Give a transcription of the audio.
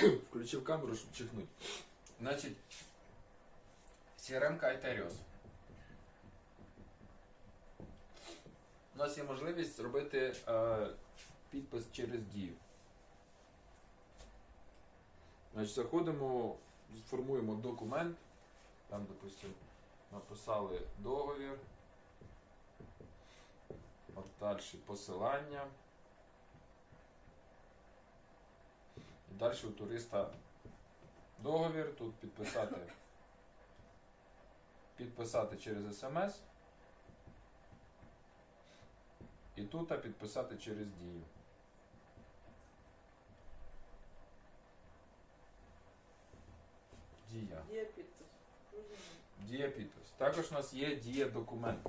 Включив камеру, щоб чихнути. Значить, CRM Айтеріос. У нас є можливість зробити е, підпис через дію. Значить, заходимо, формуємо документ. Там, допустимо, написали договір. От далі посилання. Далі у туриста договір, тут підписати, підписати через смс. І тут підписати через дію. Дія. Є підпис. Дія підпис. Також у нас є дія документ.